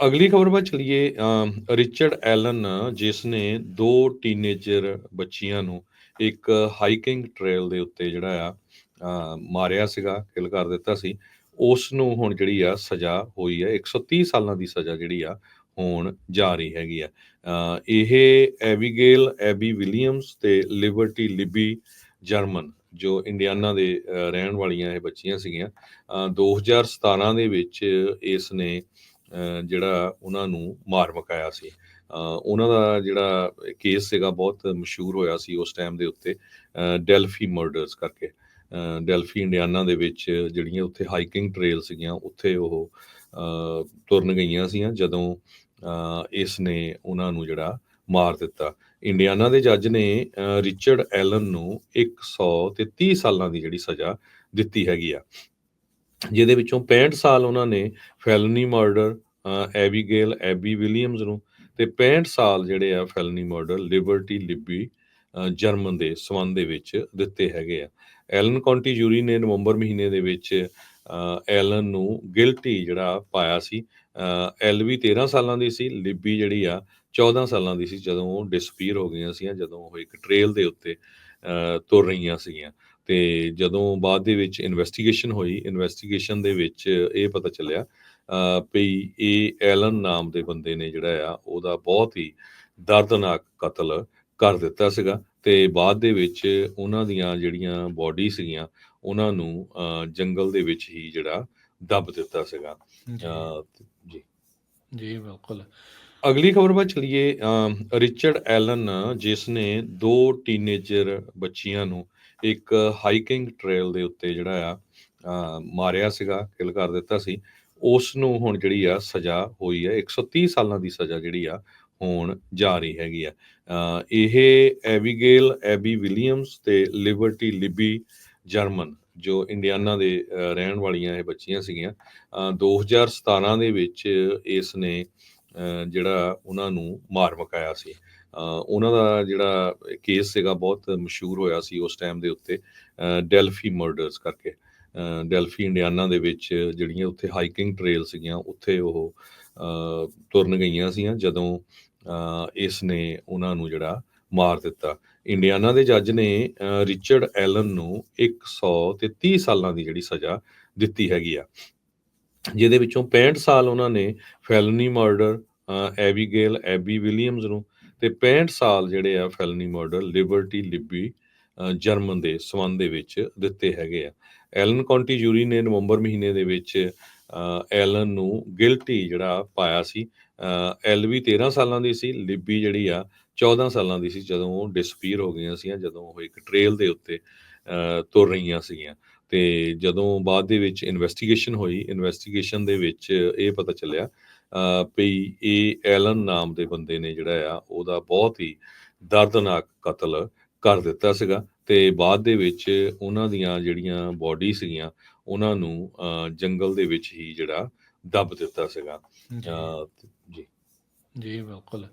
ਅਗਲੀ ਖਬਰ ਵੱਲ ਚਲੀਏ ਰਿਚਰਡ ਐਲਨ ਜਿਸ ਨੇ ਦੋ ਟੀਨੇਜਰ ਬੱਚੀਆਂ ਨੂੰ ਇੱਕ ਹਾਈਕਿੰਗ ਟ੍ਰੇਲ ਦੇ ਉੱਤੇ ਜਿਹੜਾ ਆ ਮਾਰਿਆ ਸੀਗਾ ਕਿਲ ਕਰ ਦਿੱਤਾ ਸੀ ਉਸ ਨੂੰ ਹੁਣ ਜਿਹੜੀ ਆ ਸਜ਼ਾ ਹੋਈ ਹੈ 130 ਸਾਲਾਂ ਦੀ ਸਜ਼ਾ ਜਿਹੜੀ ਆ ਹੋਣ ਜਾ ਰਹੀ ਹੈਗੀ ਆ। ਇਹ ਐਬੀਗੇਲ ਐਬੀ ਵਿਲੀਅਮਸ ਤੇ ਲਿਬਰਟੀ ਲਿਬੀ ਜਰਮਨ ਜੋ ਇੰਡੀਆਨਾ ਦੇ ਰਹਿਣ ਵਾਲੀਆਂ ਇਹ ਬੱਚੀਆਂ ਸੀਗੀਆਂ ਅ, 2017 ਦੇ ਵਿੱਚ ਇਸ ਨੇ ਜਿਹੜਾ ਉਹਨਾਂ ਨੂੰ ਮਾਰ ਮਕਾਇਆ ਸੀ। ਉਹਨਾਂ ਦਾ ਜਿਹੜਾ ਕੇਸ ਸੀਗਾ ਬਹੁਤ ਮਸ਼ਹੂਰ ਹੋਇਆ ਸੀ ਉਸ ਟਾਈਮ ਦੇ ਉੱਤੇ ਡੈਲਫੀ ਮਰਡਰਸ ਕਰਕੇ। ਡੈਲਫੀ ਇੰਡੀਆਨਾ ਦੇ ਵਿੱਚ ਜਿਹੜੀਆਂ ਉੱਥੇ ਹਾਈਕਿੰਗ ਟ੍ਰੇਲ ਸੀਗੀਆਂ, ਉੱਥੇ ਉਹ ਤੁਰਨ ਗਈਆਂ ਸੀਆਂ ਜਦੋਂ ਇਸ ਨੇ ਉਹਨਾਂ ਨੂੰ ਜਿਹੜਾ ਮਾਰ ਦਿੱਤਾ। ਇੰਡੀਆਨਾ ਦੇ ਜੱਜ ਨੇ ਰਿਚਰਡ ਐਲਨ ਨੂੰ 100 ਤੇ 30 ਸਾਲਾਂ ਦੀ ਜਿਹੜੀ ਸਜ਼ਾ ਦਿੱਤੀ ਹੈਗੀ ਆ। ਜਿਹਦੇ ਵਿੱਚੋਂ 65 ਸਾਲ ਉਹਨਾਂ ਨੇ ਫੈਲਨੀ ਮਰਡਰ ਐਬੀਗੇਲ ਐਬੀ ਵਿਲੀਅਮਸ ਨੂੰ ਤੇ 65 ਸਾਲ ਜਿਹੜੇ ਆ felony murder Liberty Libby German ਦੇ ਸਬੰਧ ਦੇ ਵਿੱਚ ਦਿੱਤੇ ਹੈਗੇ ਆ। ਐਲਨ ਕੌਂਟੀ ਜੂਰੀ ਨੇ ਨਵੰਬਰ ਮਹੀਨੇ ਦੇ ਵਿੱਚ ਐਲਨ ਨੂੰ ਗਿਲਟੀ ਜਿਹੜਾ ਪਾਇਆ ਸੀ ਐਲਵੀ 13 ਸਾਲਾਂ ਦੀ ਸੀ ਲਿਬੀ ਜਿਹੜੀ ਆ 14 ਸਾਲਾਂ ਦੀ ਸੀ ਜਦੋਂ ਉਹ ਡਿਸਪੀਅਰ ਹੋ ਗਈਆਂ ਸੀ ਜਦੋਂ ਉਹ ਇੱਕ ਟ੍ਰੇਲ ਦੇ ਉੱਤੇ ਅ, ਤੁਰ ਰਹੀਆਂ ਸੀਗੀਆਂ। ਤੇ ਜਦੋਂ ਬਾਅਦ ਦੇ ਵਿੱਚ ਇਨਵੈਸਟੀਗੇਸ਼ਨ ਹੋਈ ਇਨਵੈਸਟੀਗੇਸ਼ਨ ਦੇ ਵਿੱਚ ਇਹ ਪਤਾ ਚੱਲਿਆ ਵੀ ਇਹ ਐਲਨ ਨਾਮ ਦੇ ਬੰਦੇ ਨੇ ਜਿਹੜਾ ਆ ਉਹਦਾ ਬਹੁਤ ਹੀ ਦਰਦਨਾਕ ਕਤਲ ਕਰ ਦਿੱਤਾ ਸੀਗਾ ਤੇ ਬਾਅਦ ਦੇ ਵਿੱਚ ਉਹਨਾਂ ਦੀਆਂ ਜਿਹੜੀਆਂ ਬਾਡੀ ਸੀਗੀਆਂ ਉਹਨਾਂ ਨੂੰ ਜੰਗਲ ਦੇ ਵਿੱਚ ਹੀ ਜਿਹੜਾ ਦੱਬ ਦਿੱਤਾ ਸੀਗਾ। ਜੀ। ਜੀ। ਬਿਲਕੁਲ। ਅਗਲੀ ਖਬਰ ਵੱਲ ਚਲੀਏ ਰਿਚਰਡ ਐਲਨ ਜਿਸ ਨੇ ਦੋ ਟੀਨੇਜਰ ਬੱਚੀਆਂ ਨੂੰ ਇੱਕ ਹਾਈਕਿੰਗ ਟ੍ਰੇਲ ਦੇ ਉੱਤੇ ਜਿਹੜਾ ਆ ਮਾਰਿਆ ਸੀਗਾ ਕਿਲ ਕਰ ਦਿੱਤਾ ਸੀ। ਉਸ ਨੂੰ ਹੁਣ ਜਿਹੜੀ ਆ ਸਜ਼ਾ ਹੋਈ ਹੈ 130 ਸਾਲਾਂ ਦੀ ਸਜ਼ਾ ਜਿਹੜੀ ਆ ਹੋਣ ਜਾ ਰਹੀ ਹੈਗੀ ਆ। ਇਹ ਐਬੀਗੇਲ ਐਬੀ ਵਿਲੀਅਮਸ ਤੇ ਲਿਬਰਟੀ ਲਿਬੀ ਜਰਮਨ ਜੋ ਇੰਡੀਆਨਾ ਦੇ ਰਹਿਣ ਵਾਲੀਆਂ ਇਹ ਬੱਚੀਆਂ ਸੀਗੀਆਂ ਅ, 2017 ਦੇ ਵਿੱਚ ਇਸ ਨੇ ਜਿਹੜਾ ਉਹਨਾਂ ਨੂੰ ਮਾਰ ਮਕਾਇਆ ਸੀ। ਉਹਨਾਂ ਦਾ ਜਿਹੜਾ ਕੇਸ ਸੀਗਾ ਬਹੁਤ ਮਸ਼ਹੂਰ ਹੋਇਆ ਸੀ ਉਸ ਟਾਈਮ ਦੇ ਉੱਤੇ ਡੈਲਫੀ ਮਰਡਰਸ ਕਰਕੇ। ਡੈਲਫੀ ਇੰਡੀਆਨਾ ਦੇ ਵਿੱਚ ਜਿਹੜੀਆਂ ਉੱਥੇ ਹਾਈਕਿੰਗ ਟ੍ਰੇਲ ਸੀਗੀਆਂ, ਉੱਥੇ ਉਹ ਤੁਰਨ ਗਈਆਂ ਸੀਗੀਆਂ ਜਦੋਂ ਇਸ ਨੇ ਉਹਨਾਂ ਨੂੰ ਜਿਹੜਾ ਮਾਰ ਦਿੱਤਾ। ਇੰਡੀਆਨਾ ਦੇ ਜੱਜ ਨੇ ਰਿਚਰਡ ਐਲਨ ਨੂੰ 100 ਤੇ 30 ਸਾਲਾਂ ਦੀ ਜਿਹੜੀ ਸਜ਼ਾ ਦਿੱਤੀ ਹੈਗੀ ਆ। ਜਿਹਦੇ ਵਿੱਚੋਂ 65 ਸਾਲ ਉਹਨਾਂ ਨੇ ਫੈਲਨੀ ਮਰਡਰ ਐਬੀਗੇਲ ਐਬੀ ਵਿਲੀਅਮਸ ਨੂੰ ਤੇ 65 ਸਾਲ ਜਿਹੜੇ ਆ felony murder Liberty Libby German ਦੇ ਸਬੰਧ ਦੇ ਵਿੱਚ ਦਿੱਤੇ ਹੈਗੇ ਆ। ਐਲਨ ਕੌਂਟੀ ਜੂਰੀ ਨੇ ਨਵੰਬਰ ਮਹੀਨੇ ਦੇ ਵਿੱਚ ਐਲਨ ਨੂੰ ਗਿਲਟੀ ਜਿਹੜਾ ਪਾਇਆ ਸੀ ਐਲਵੀ 13 ਸਾਲਾਂ ਦੀ ਸੀ ਲਿਬੀ ਜਿਹੜੀ ਆ 14 ਸਾਲਾਂ ਦੀ ਸੀ ਜਦੋਂ ਉਹ ਡਿਸਪੀਅਰ ਹੋ ਗਈਆਂ ਸੀਗੀਆਂ ਜਦੋਂ ਉਹ ਇੱਕ ਟ੍ਰੇਲ ਦੇ ਉੱਤੇ ਅ, ਤੁਰ ਰਹੀਆਂ ਸੀਗੀਆਂ। ਤੇ ਜਦੋਂ ਬਾਅਦ ਦੇ ਵਿੱਚ ਇਨਵੈਸਟੀਗੇਸ਼ਨ ਹੋਈ ਇਨਵੈਸਟੀਗੇਸ਼ਨ ਦੇ ਵਿੱਚ ਇਹ ਪਤਾ ਚੱਲਿਆ ਅ, ਵੀ ਇਹ ਐਲਨ ਨਾਮ ਦੇ ਬੰਦੇ ਨੇ ਜਿਹੜਾ ਆ ਉਹਦਾ ਬਹੁਤ ਹੀ ਦਰਦਨਾਕ ਕਤਲ ਕਰ ਦਿੱਤਾ ਸੀਗਾ ਤੇ ਬਾਅਦ ਦੇ ਵਿੱਚ ਉਹਨਾਂ ਦੀਆਂ ਜਿਹੜੀਆਂ ਬਾਡੀ ਸੀਗੀਆਂ ਉਹਨਾਂ ਨੂੰ ਜੰਗਲ ਦੇ ਵਿੱਚ ਹੀ ਜਿਹੜਾ ਦੱਬ ਦਿੱਤਾ ਸੀਗਾ। ਜੀ। ਜੀ ਬਿਲਕੁਲ।